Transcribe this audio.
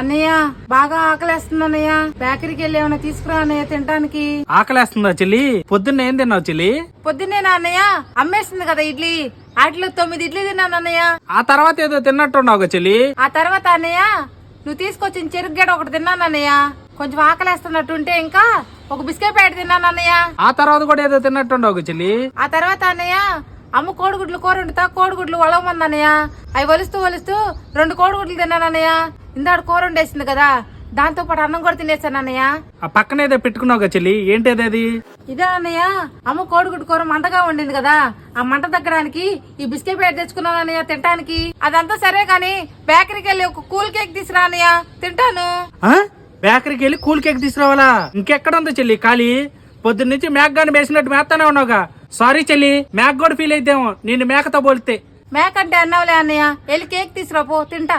అన్నయ్య బాగా ఆకలేస్తుంది అన్నయ్య బేకరీకి వెళ్ళి ఏమైనా తీసుకురా అన్నయ్య తినడానికి. ఆకలేస్తుందా చెల్లి? పొద్దున్న ఏం తిన్నావు చెల్లి? పొద్దున్నేనా అన్నయ్య? అమ్మేస్తుంది కదా ఇడ్లీ. వాటిలో తొమ్మిది ఇడ్లీ తిన్నాను అన్నయ్య. ఆ తర్వాత ఏదో తిన్నట్టున్నావు చెల్లి? ఆ తర్వాత అన్నయ్య నువ్వు తీసుకొచ్చిన చెరుగ్గడ ఒకటి తిన్నాను అన్నయ్య. కొంచెం ఆకలేస్తున్నట్టుంటే ఇంకా ఒక బిస్కెట్ ప్యాకెట్ తిన్నాను అన్నయ్య. ఆ తర్వాత కూడా ఏదో తిన్నట్టున్నావు చెల్లి? ఆ తర్వాత అన్నయ్య అమ్మ కోడిగుడ్లు కూర వండుతా కోడిగుడ్లు వలవమంది అన్నయ్య. అవి వలుస్తూ వలుస్తూ రెండు కోడిగుడ్లు తిన్నాను అన్నయ్య. ఇందాడు కూర వండేసింది కదా దాంతో పాటు అన్నం కూడా తినేసాను అన్నయ్య. ఆ పక్కన ఏదో పెట్టుకున్నావు చెల్లి ఏంటి అది? ఇదే అన్నయ్య అమ్మ కోడిగుడ్డు కూర మంటగా వండింది కదా ఆ మంట తగ్గడానికి ఈ బిస్కెట్ ప్యాకెట్ తెచ్చుకున్నాను అన్నయ్య తినడానికి అదంతా సరే గాని బేకరీకి వెళ్ళి ఒక కూల్ కేక్ తీసురా అన్నయ్య తింటాను. ఆ? బేకరీకి వెళ్ళి కూల్ కేక్ తీసుకురావాలా? ఇంకెక్కడ ఉంది చెల్లి ఖాళీ? పొద్దున్న నుంచి మేక గాని వేసినట్టు మేస్తానే ఉన్నావుగా. సారీ చెల్లి మేక కూడా ఫీల్ అయితేమో నిన్ను మేకతో పోలితే మేక అంటే అన్నావులే అన్నయ్య వెళ్ళి కేక్ తీసురా పో తింటా.